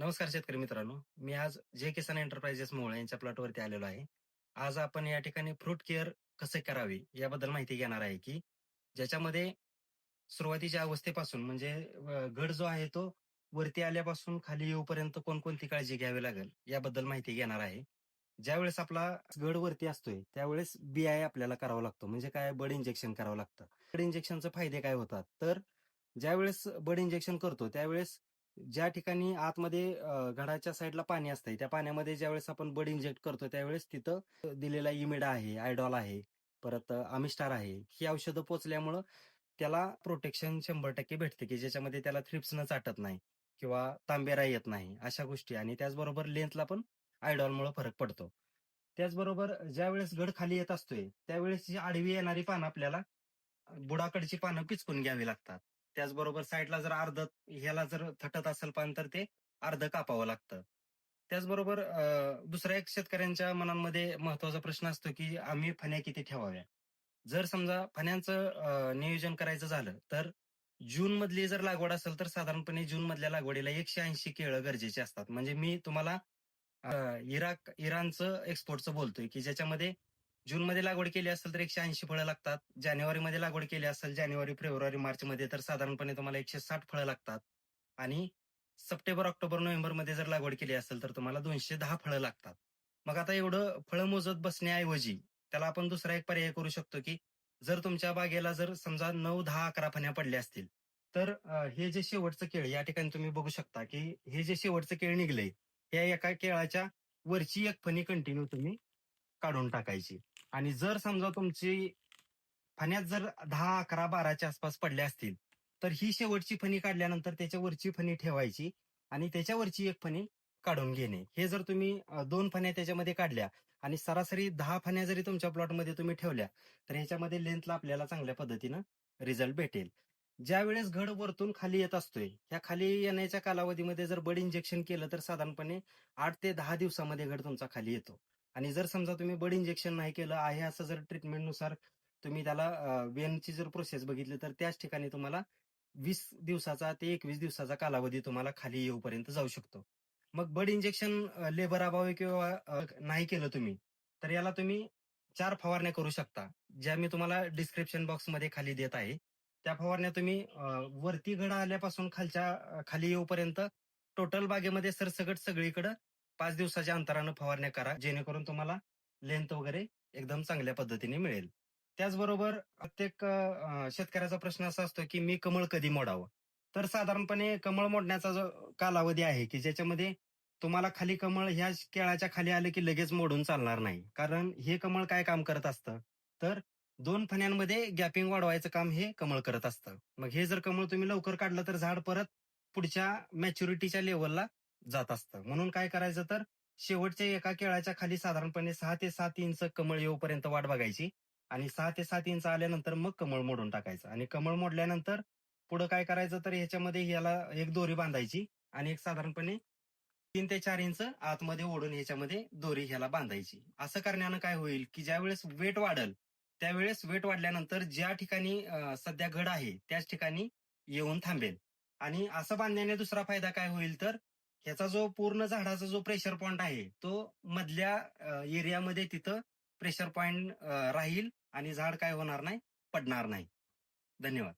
नमस्कार शेतकरी मित्रांनो. मी आज जे किसान एंटरप्राइजेस मोळ यांच्या प्लॉटवरती आलेलो आहे. आज आपण या ठिकाणी फ्रूट केअर कसे करावे याबद्दल माहिती घेणार आहे की ज्याच्यामध्ये सुरुवातीच्या अवस्थेपासून म्हणजे गड जो आहे तो वरती आल्यापासून खाली येऊपर्यंत कोणकोणती काळजी घ्यावी लागेल याबद्दल माहिती घेणार आहे. ज्यावेळेस आपला गड वरती असतोय त्यावेळेस बीआय आपल्याला करावा लागतो. म्हणजे काय? बड इंजेक्शन करावं लागतं. बड इंजेक्शनचे फायदे काय होतात? तर ज्यावेळेस बड इंजेक्शन करतो त्यावेळेस ज्या ठिकाणी आतमध्ये घडाच्या साईडला पाणी असतंय त्या पाण्यामध्ये ज्यावेळेस आपण बड इंजेक्ट करतो त्यावेळेस तिथं दिलेला इमिडा आहे आयडॉल आहे परत आमिस्टार आहे ही औषधं पोचल्यामुळं त्याला प्रोटेक्शन शंभर टक्के भेटते की ज्याच्यामध्ये त्याला थ्रिप्सनं चाटत नाही किंवा तांबेरा येत नाही अशा गोष्टी. आणि त्याचबरोबर लेंथला पण आयडॉलमुळे फरक पडतो. त्याचबरोबर ज्यावेळेस गड खाली येत असतोय त्यावेळेस जी आडवी येणारी पानं आपल्याला बुडाकडची पानं पिचकून घ्यावी लागतात. त्याचबरोबर साईडला जर अर्ध ह्याला जर थटत असेल पान तर ते अर्ध कापावं लागतं. त्याचबरोबर अं, दुसऱ्या एक शेतकऱ्यांच्या मनांमध्ये महत्त्वाचा प्रश्न असतो की आम्ही फण्या किती ठेवाव्या? जर समजा फण्यांचं नियोजन करायचं झालं तर जून मधली जर लागवड असेल तर साधारणपणे जून मधल्या लागवडीला एकशे ऐंशी केळं गरजेचे असतात. म्हणजे मी तुम्हाला इराक इराणचं एक्सपोर्टचं बोलतोय की ज्याच्यामध्ये जून मध्ये लागवड केली असेल तर एकशे ऐंशी फळं लागतात. जानेवारीमध्ये लागवड केली असेल जानेवारी फेब्रुवारी मार्च मध्ये तर साधारणपणे तुम्हाला एकशे साठ फळं लागतात. आणि सप्टेंबर ऑक्टोबर नोव्हेंबरमध्ये जर लागवड केली असेल तर तुम्हाला दोनशे दहा फळं लागतात. मग आता एवढं फळं मोजत बसण्याऐवजी त्याला आपण दुसरा एक पर्याय करू शकतो की जर तुमच्या बागेला जर समजा नऊ दहा अकरा फण्या पडल्या असतील तर हे जे शेवटचं केळ या ठिकाणी तुम्ही बघू शकता की हे जे शेवटचं केळ निघलंय या एका केळाच्या वरची एक फणी कंटिन्यू तुम्ही काढून टाकायची. आणि जर समजा तुमची फण्यात जर दहा अकरा बाराच्या आसपास पडल्या असतील तर ही शेवटची फणी काढल्यानंतर त्याच्यावरची फणी ठेवायची आणि त्याच्यावरची एक फणी काढून घेणे. हे जर तुम्ही दोन फण्या त्याच्यामध्ये काढल्या आणि सरासरी दहा फण्या जरी तुमच्या प्लॉटमध्ये तुम्ही ठेवल्या तर ह्याच्यामध्ये लेंथला आपल्याला चांगल्या पद्धतीनं रिझल्ट भेटेल. ज्या वेळेस घड वरतून खाली येत असतोय ह्या खाली येण्याच्या कालावधीमध्ये जर बड इंजेक्शन केलं तर साधारणपणे आठ ते दहा दिवसामध्ये घड तुमचा खाली येतो. आणि जर समजा तुम्ही बड इंजेक्शन नाही केलं आहे असं जर ट्रीटमेंटनुसार तुम्ही त्याला वेनची जर प्रोसेस बघितली तर त्याच ठिकाणी तुम्हाला वीस दिवसाचा ते एकवीस दिवसाचा कालावधी तुम्हाला खाली येऊपर्यंत जाऊ शकतो. मग बड इंजेक्शन लेबर अभावी किंवा नाही केलं तुम्ही तर याला तुम्ही चार फवारण्या करू शकता ज्या मी तुम्हाला डिस्क्रिप्शन बॉक्समध्ये खाली देत आहे. त्या फवारण्या तुम्ही वरती घडा आल्यापासून खालच्या खाली येऊपर्यंत टोटल बागेमध्ये सरसकट सगळीकडं पाच दिवसाच्या अंतरानं फवारण्या करा जेणेकरून तुम्हाला लेंथ वगैरे एकदम चांगल्या पद्धतीने मिळेल. त्याचबरोबर प्रत्येक शेतकऱ्याचा प्रश्न असा असतो की मी कमळ कधी मोडावं? तर साधारणपणे कमळ मोडण्याचा जो कालावधी आहे की ज्याच्यामध्ये तुम्हाला खाली कमळ ह्या केळाच्या खाली आलं की लगेच मोडून चालणार नाही. कारण हे कमळ काय काम करत असतं? तर दोन फण्यांमध्ये गॅपिंग वाढवायचं काम हे कमळ करत असतं. मग हे जर कमळ तुम्ही लवकर काढलं तर झाड परत पुढच्या मॅच्युरिटीच्या लेवलला जात असतं. म्हणून काय करायचं तर शेवटच्या एका केळाच्या खाली साधारणपणे सहा ते सात इंच कमळ येऊपर्यंत वाट बघायची आणि सहा ते सात इंच आल्यानंतर मग कमळ मोडून टाकायचं. आणि कमळ मोडल्यानंतर पुढं काय करायचं तर ह्याच्यामध्ये ह्याला एक दोरी बांधायची आणि एक साधारणपणे तीन ते चार इंच आतमध्ये ओढून ह्याच्यामध्ये दोरी ह्याला बांधायची. असं करण्यानं काय होईल की ज्यावेळेस वेट वाढल त्यावेळेस वेट वाढल्यानंतर ज्या ठिकाणी सध्या घड आहे त्याच ठिकाणी येऊन थांबेल. आणि असं बांधण्याने दुसरा फायदा काय होईल तर ह्याचा जो पूर्ण झाडाचा जो प्रेशर पॉइंट आहे तो मधल्या एरियामध्ये तिथं प्रेशर पॉइंट राहील आणि झाड काय होणार नाही पडणार नाही. धन्यवाद.